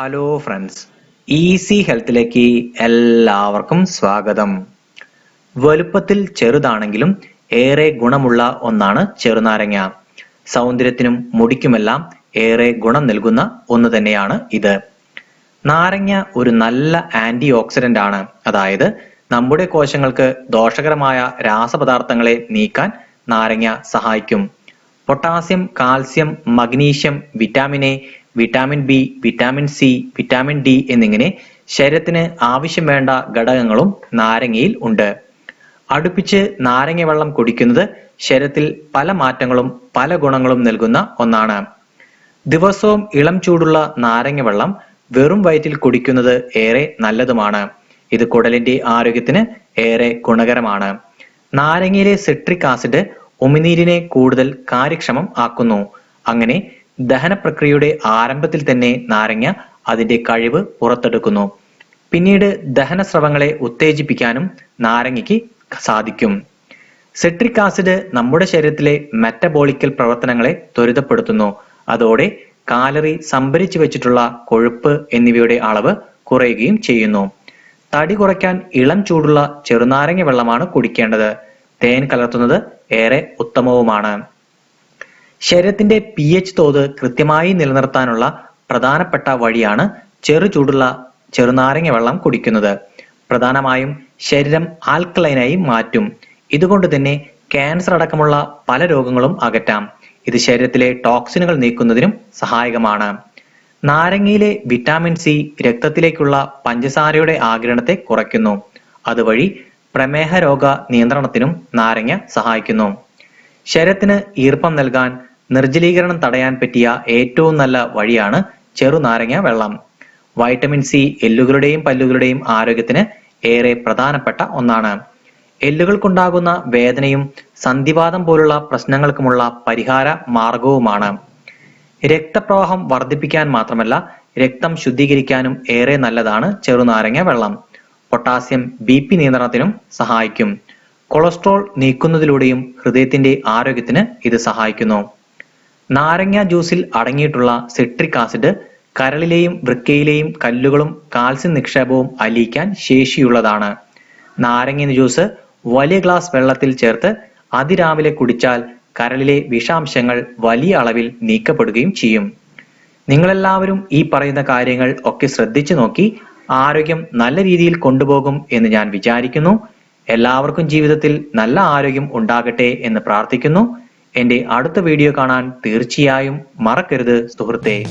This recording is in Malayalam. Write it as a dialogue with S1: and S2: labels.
S1: ഹലോ ഫ്രണ്ട്സ് ഈസി ഹെൽത്തിലേക്ക് എല്ലാവർക്കും സ്വാഗതം. വലുപ്പത്തിൽ ചെറുതാണെങ്കിലും ഏറെ ഗുണമുള്ള ഒന്നാണ് ചെറുനാരങ്ങ. സൗന്ദര്യത്തിനും മുടിക്കുമെല്ലാം ഏറെ ഗുണം നൽകുന്ന ഒന്ന് തന്നെയാണ് ഇത്. നാരങ്ങ ഒരു നല്ല ആന്റി ഓക്സിഡന്റ് ആണ്. അതായത് നമ്മുടെ കോശങ്ങൾക്ക് ദോഷകരമായ രാസപദാർത്ഥങ്ങളെ നീക്കാൻ നാരങ്ങ സഹായിക്കും. Potassium calcium magnesium vitamin A vitamin B vitamin C vitamin D എന്നിങ്ങനെ ശരീരത്തിന് ആവശ്യം വേണ്ട ഘടകങ്ങളും നാരങ്ങയിൽ ഉണ്ട്. അടുപ്പിച്ച് നാരങ്ങ വെള്ളം കുടിക്കുന്നത് ശരീരത്തിൽ പല മാറ്റങ്ങളും പല ഗുണങ്ങളും നൽകുന്ന ഒന്നാണ്. ദിവസവും ഇളം ചൂടുള്ള നാരങ്ങ വെള്ളം വെറും വയറ്റിൽ കുടിക്കുന്നത് ഏറെ നല്ലതുമാണ്. ഇത് കുടലിന്റെ ആരോഗ്യത്തിന് ഏറെ ഗുണകരമാണ്. നാരങ്ങയിലെ സിട്രിക് ആസിഡ് ഉമിനീരിനെ കൂടുതൽ കാര്യക്ഷമം ആക്കുന്നു. അങ്ങനെ ദഹന പ്രക്രിയയുടെ ആരംഭത്തിൽ തന്നെ നാരങ്ങ അതിന്റെ കഴിവ് പുറത്തെടുക്കുന്നു. പിന്നീട് ദഹനസ്രവങ്ങളെ ഉത്തേജിപ്പിക്കാനും നാരങ്ങയ്ക്ക് സാധിക്കും. സെട്രിക് ആസിഡ് നമ്മുടെ ശരീരത്തിലെ മെറ്റബോളിക്കൽ പ്രവർത്തനങ്ങളെ ത്വരിതപ്പെടുത്തുന്നു. അതോടെ കാലറി സംഭരിച്ചു വെച്ചിട്ടുള്ള കൊഴുപ്പ് എന്നിവയുടെ അളവ് കുറയുകയും ചെയ്യുന്നു. തടി കുറയ്ക്കാൻ ഇളം ചൂടുള്ള ചെറുനാരങ്ങ വെള്ളമാണ് കുടിക്കേണ്ടത്. തേൻ കലർത്തുന്നത് ഏറെ ഉത്തമവുമാണ്. ശരീരത്തിന്റെ പി എച്ച് തോത് കൃത്യമായി നിലനിർത്താനുള്ള പ്രധാനപ്പെട്ട വഴിയാണ് ചെറു ചൂടുള്ള ചെറുനാരങ്ങ വെള്ളം കുടിക്കുന്നത്. പ്രധാനമായും ശരീരം ആൽക്കലൈനായി മാറ്റും. ഇതുകൊണ്ട് തന്നെ ക്യാൻസർ അടക്കമുള്ള പല രോഗങ്ങളും അകറ്റാം. ഇത് ശരീരത്തിലെ ടോക്സിനുകൾ നീക്കുന്നതിനും സഹായകമാണ്. നാരങ്ങയിലെ വിറ്റാമിൻ സി രക്തത്തിലേക്കുള്ള പഞ്ചസാരയുടെ ആഗിരണത്തെ കുറയ്ക്കുന്നു. അതുവഴി പ്രമേഹ രോഗ നിയന്ത്രണത്തിനും നാരങ്ങ സഹായിക്കുന്നു. ശരീരത്തിന് ഈർപ്പം നൽകാൻ നിർജലീകരണം തടയാൻ പറ്റിയ ഏറ്റവും നല്ല വഴിയാണ് ചെറുനാരങ്ങ വെള്ളം. വൈറ്റമിൻ സി എല്ലുകളുടെയും പല്ലുകളുടെയും ആരോഗ്യത്തിന് ഏറെ പ്രധാനപ്പെട്ട ഒന്നാണ്. എല്ലുകൾക്കുണ്ടാകുന്ന വേദനയും സന്ധിവാദം പോലുള്ള പ്രശ്നങ്ങൾക്കുമുള്ള പരിഹാര മാർഗവുമാണ്. രക്തപ്രവാഹം വർദ്ധിപ്പിക്കാൻ മാത്രമല്ല രക്തം ശുദ്ധീകരിക്കാനും ഏറെ നല്ലതാണ് ചെറുനാരങ്ങ വെള്ളം. പൊട്ടാസ്യം ബി പി നിയന്ത്രണത്തിനും സഹായിക്കും. കൊളസ്ട്രോൾ നീക്കുന്നതിലൂടെയും ഹൃദയത്തിന്റെ ആരോഗ്യത്തിന് ഇത് സഹായിക്കുന്നു. നാരങ്ങ ജ്യൂസിൽ അടങ്ങിയിട്ടുള്ള സിട്രിക് ആസിഡ് കരളിലെയും വൃക്കയിലെയും കല്ലുകളും കാൽസ്യം നിക്ഷേപവും അലിയിക്കാൻ ശേഷിയുള്ളതാണ്. നാരങ്ങ ജ്യൂസ് വലിയ ഗ്ലാസ് വെള്ളത്തിൽ ചേർത്ത് അതിരാവിലെ കുടിച്ചാൽ കരളിലെ വിഷാംശങ്ങൾ വലിയ അളവിൽ നീക്കപ്പെടുകയും ചെയ്യും. നിങ്ങളെല്ലാവരും ഈ പറയുന്ന കാര്യങ്ങൾ ഒക്കെ ശ്രദ്ധിച്ചു നോക്കി ആരോഗ്യം നല്ല രീതിയിൽ കൊണ്ടുപോകും എന്ന് ഞാൻ വിചാരിക്കുന്നു. എല്ലാവർക്കും ജീവിതത്തിൽ നല്ല ആരോഗ്യം ഉണ്ടാകട്ടെ എന്ന് പ്രാർത്ഥിക്കുന്നു. എന്റെ അടുത്ത വീഡിയോ കാണാൻ തീർച്ചയായും മറക്കരുത് സുഹൃത്തെ.